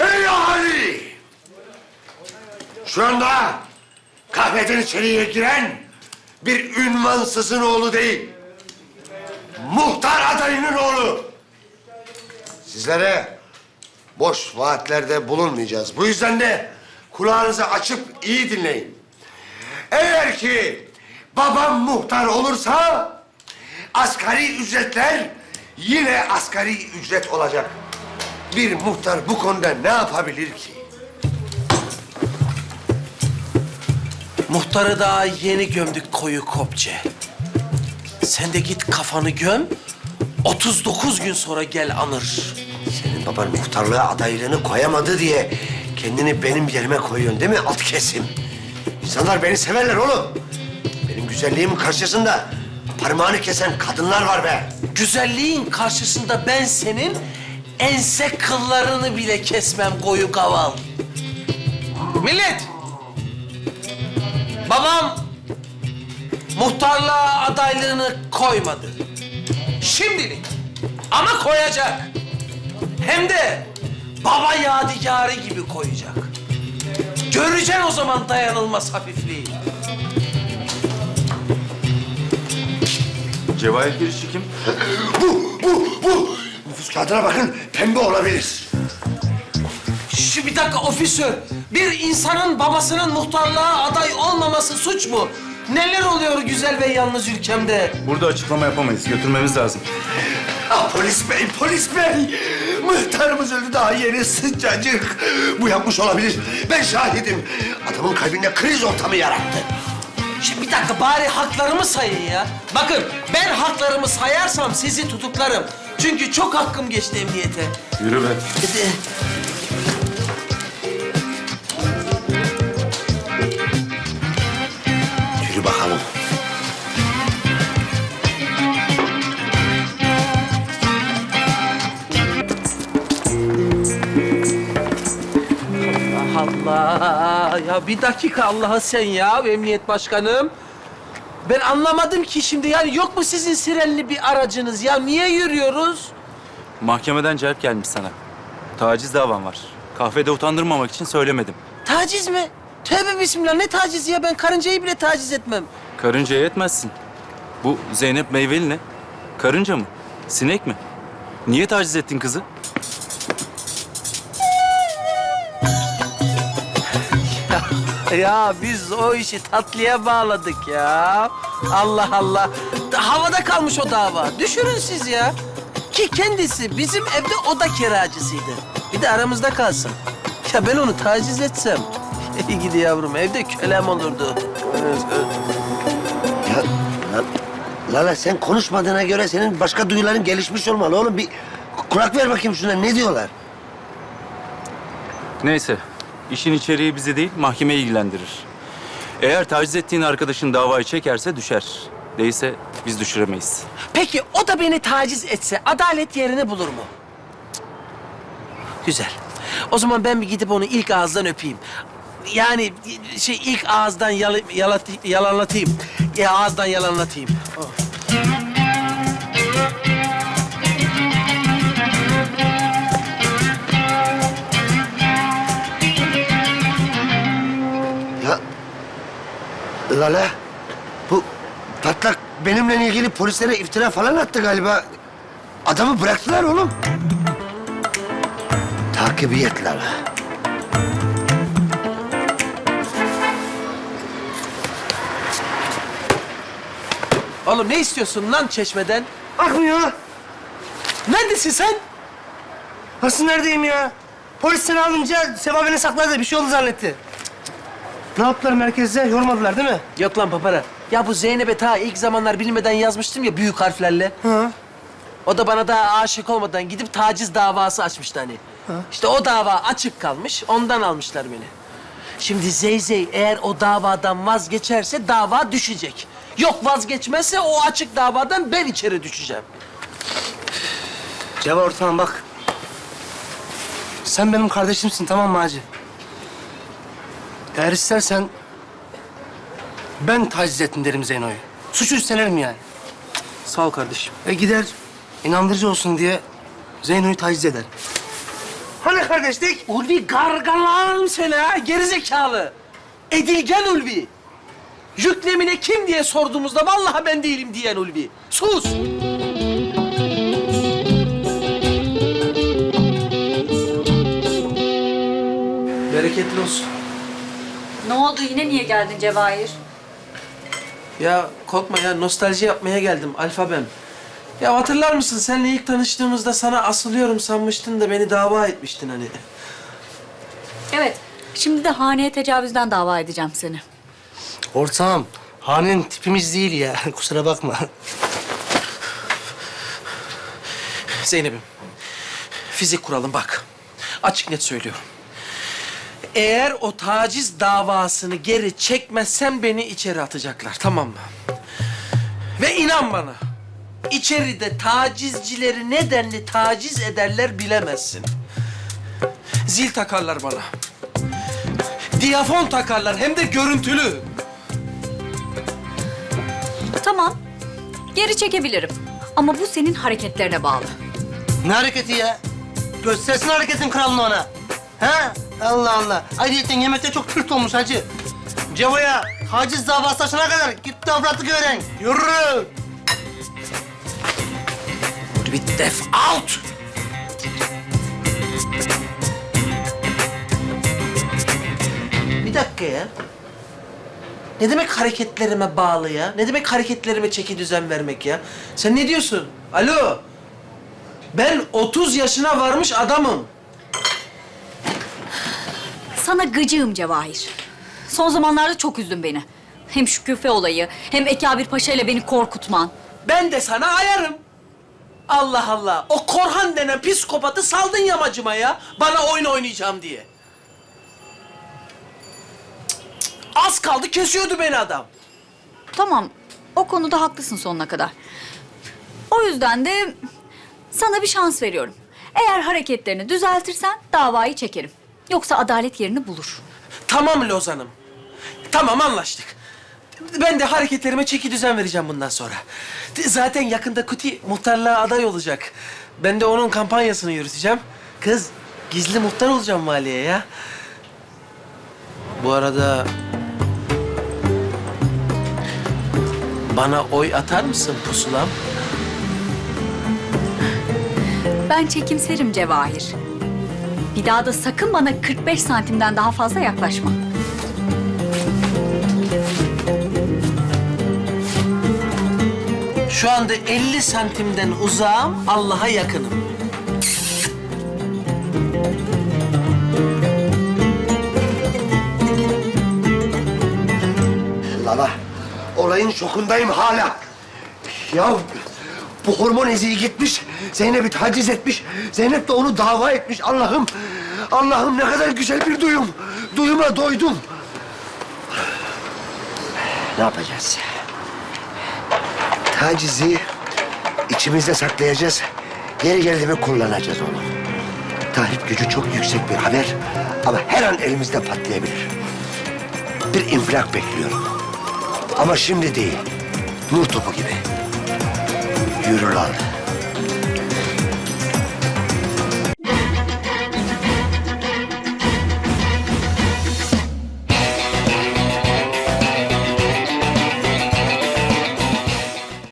Ey ahali! Şu anda kahveden içeriye giren bir ünvansızın oğlu değil. Muhtar adayının oğlu. Sizlere boş vaatlerde bulunmayacağız. Bu yüzden de kulağınızı açıp iyi dinleyin. Eğer ki babam muhtar olursa asgari ücretler yine asgari ücret olacak. Bir muhtar bu konuda ne yapabilir ki? Muhtarı daha yeni gömdük koyu kopçe. Sen de git kafanı göm. 39 gün sonra gel anır. Senin baban muhtarlığa adaylığını koyamadı diye kendini benim yerime koyuyorsun değil mi alt kesim? İnsanlar beni severler oğlum. Benim güzelliğimin karşısında parmağını kesen kadınlar var be. Güzelliğin karşısında ben senin ense kıllarını bile kesmem koyu kaval. Millet! Babam muhtarlığa adaylığını koymadı. Şimdilik. Ama koyacak. Hem de baba yadigarı gibi koyacak. Göreceksin o zaman dayanılmaz hafifliği. Cevahir girişi kim? Bu, bu, bu. Nüfus kağıdına bakın pembe olabilir. Şu bir dakika ofisör. Bir insanın babasının muhtarlığa aday olmaması suç mu? Neler oluyor güzel ve yalnız ülkemde? Burada açıklama yapamayız. Götürmemiz lazım. Ah polis bey, polis bey. Muhtarımız öldü daha yeni sıcacık. Bu yapmış olabilir. Ben şahidim. Adamın kalbinde kriz ortamı yarattı. Şimdi bir dakika bari haklarımı sayın ya. Bakın ben haklarımı sayarsam sizi tutuklarım. Çünkü çok hakkım geçti emniyete. Yürü be. Hadi. Yürü bakalım. Allah ya bir dakika Allah'a sen ya emniyet başkanım. Ben anlamadım ki şimdi yani yok mu sizin sirenli bir aracınız ya niye yürüyoruz? Mahkemeden celp gelmiş sana. Taciz davan var. Kahvede utandırmamak için söylemedim. Taciz mi? Tövbe bismillah ne taciz ya ben karıncayı bile taciz etmem. Karıncaya etmezsin. Bu Zeynep Meyveli ne? Karınca mı? Sinek mi? Niye taciz ettin kızı? Ya biz o işi tatlıya bağladık ya. Allah Allah. Havada kalmış o dava. Düşünün siz ya. Ki kendisi bizim evde oda kiracısıydı. Bir de aramızda kalsın. Ya ben onu taciz etsem. İyi gidi yavrum evde kölem olurdu. Ya lan, Lala sen konuşmadığına göre senin başka duyuların gelişmiş olmalı oğlum. Bir kulak ver bakayım şuna ne diyorlar? Neyse. İşin içeriği bizi değil, mahkemeyi ilgilendirir. Eğer taciz ettiğin arkadaşın davayı çekerse düşer. Değilse biz düşüremeyiz. Peki o da beni taciz etse adalet yerini bulur mu? Güzel. O zaman ben bir gidip onu ilk ağızdan öpeyim. Yani şey ilk ağızdan yalı, yalat- yalanlatayım. Ya ağızdan yalanlatayım. Ya Lala bu patlak benimle ilgili polislere iftira falan attı galiba. Adamı bıraktılar oğlum. Takibiyet Lala. Oğlum ne istiyorsun lan çeşmeden? Akmıyor. Neredesin sen? Nasıl neredeyim ya? Polis seni alınca Seva beni sakladı. Bir şey oldu zannetti. Ne yaptılar merkezde? Yormadılar değil mi? Yok lan papara. Ya bu Zeynep'e ta ilk zamanlar bilmeden yazmıştım ya büyük harflerle. Hı. O da bana daha aşık olmadan gidip taciz davası açmıştı hani. İşte o dava açık kalmış, ondan almışlar beni. Şimdi Zeyzey eğer o davadan vazgeçerse dava düşecek. Yok vazgeçmezse o açık davadan ben içeri düşeceğim. Ceva ortağım bak. Sen benim kardeşimsin tamam mı Hacı? Eğer istersen ben taciz ettim derim Zeyno'yu. Suçu üstlenirim yani. Sağ ol kardeşim. E gider inandırıcı olsun diye Zeyno'yu taciz eder. Hani kardeşlik? Ulvi gargalarım seni ha gerizekalı. Edilgen Ulvi. Yüklemine kim diye sorduğumuzda vallahi ben değilim diyen Ulvi. Sus. Bereketli olsun. Ne oldu yine niye geldin Cevahir? Ya korkma ya nostalji yapmaya geldim alfabem. Ya hatırlar mısın seninle ilk tanıştığımızda sana asılıyorum sanmıştın da beni dava etmiştin hani. Evet. Şimdi de haneye tecavüzden dava edeceğim seni. Ortağım, hanenin tipimiz değil ya. Kusura bakma. Zeynep'im, fizik kuralım bak. Açık net söylüyorum. Eğer o taciz davasını geri çekmezsem beni içeri atacaklar, tamam mı? Ve inan bana, içeride tacizcileri nedenli taciz ederler bilemezsin. Zil takarlar bana. Diyafon takarlar hem de görüntülü. Tamam. Geri çekebilirim. Ama bu senin hareketlerine bağlı. Ne hareketi ya? Göstersin hareketin kralını ona. Ha? Allah Allah. Ayrıca yemekte çok pürt olmuş hacı. Cevo'ya haciz davası açana kadar git de avratlık öğren. Yürü. Bir def out. Bir dakika ya. Ne demek hareketlerime bağlı ya? Ne demek hareketlerime çeki düzen vermek ya? Sen ne diyorsun? Alo. Ben 30 yaşına varmış adamım. Sana gıcığım Cevahir. Son zamanlarda çok üzdün beni. Hem şu küfe olayı, hem Ekabir Paşa ile beni korkutman. Ben de sana ayarım. Allah Allah. O Korhan denen psikopatı saldın yamacıma ya. Bana oyun oynayacağım diye. Cık, cık. Az kaldı kesiyordu beni adam. Tamam, o konuda haklısın sonuna kadar. O yüzden de sana bir şans veriyorum. Eğer hareketlerini düzeltirsen davayı çekerim. Yoksa adalet yerini bulur. Tamam Lozan'ım. Tamam anlaştık. Ben de hareketlerime çeki düzen vereceğim bundan sonra. Zaten yakında Kuti muhtarlığa aday olacak. Ben de onun kampanyasını yürüteceğim. Kız, gizli muhtar olacağım mahalleye ya. Bu arada... Bana oy atar mısın pusulam? Ben çekimserim Cevahir. Bir daha da sakın bana 45 santimden daha fazla yaklaşma. Şu anda 50 santimden uzağım, Allah'a yakınım. Lala, olayın şokundayım hala. Ya bu hormon eziği gitmiş, Zeynep'i taciz etmiş. Zeynep de onu dava etmiş. Allah'ım, Allah'ım ne kadar güzel bir duyum. Duyuma doydum. Ne yapacağız? Tacizi içimizde saklayacağız. Yeri geldi mi kullanacağız onu. Tahrip gücü çok yüksek bir haber ama her an elimizde patlayabilir. Bir infilak bekliyorum. Ama şimdi değil. Nur topu gibi. Yürü lan.